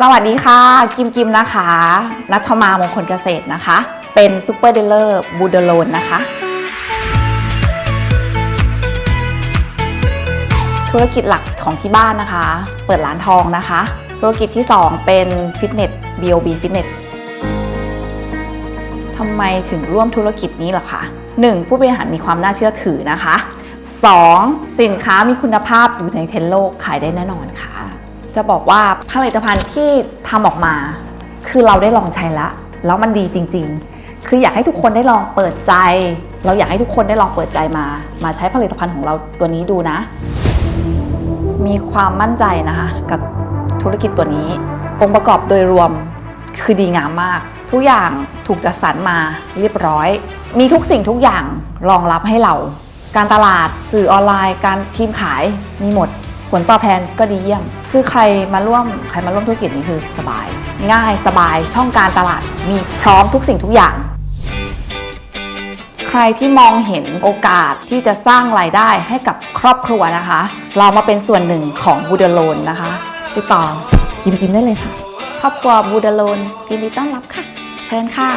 สวัสดีค่ะ กิมกิมนะคะ นัทมามงคลเกษตรนะคะ เป็นซูเปอร์เดลเลอร์บูเดโลนนะคะ ธุรกิจหลักของที่บ้านนะคะ เปิดร้านทองนะคะ ธุรกิจที่ 2 เป็นฟิตเนส B.O.B ฟิตเนสทำไมถึงร่วมธุรกิจนี้ล่ะคะ 1. ผู้บริหารมีความน่าเชื่อถือนะคะ 2. สินค้ามีคุณภาพอยู่ในเทรนโลกขายได้แน่นอนค่ะ จะบอกว่าผลิตภัณฑ์ที่ทำออกมา คือเราได้ลองใช้แล้วแล้วมันดีจริง ๆ คืออยากให้ทุกคนได้ลองเปิดใจ เราอยากให้ทุกคนได้ลองเปิดใจมา มาใช้ผลิตภัณฑ์ของเราตัวนี้ดูนะ มีความมั่นใจนะคะกับธุรกิจตัวนี้ องค์ประกอบโดยรวมคือดีงามมาก ทุกอย่างถูกจัดสรรมาเรียบร้อย มีทุกสิ่งทุกอย่างรองรับให้เรา การตลาดสื่อออนไลน์ การทีมขายมีหมด ผลตอบแทนก็ดีเยี่ยม คือใครมาร่วมใครมาร่วมธุรกิจนี้คือสบาย ง่ายสบายช่องการตลาดมีพร้อมทุกสิ่งทุกอย่าง ใครที่มองเห็นโอกาสที่จะสร้างรายได้ให้กับครอบครัวนะคะ เรามาเป็นส่วนหนึ่งของบูเดโลนนะคะติดต่อกิมกิมได้เลยค่ะ ครอบครัวบูเดโลนยินดีต้อนรับค่ะ เชิญค่ะ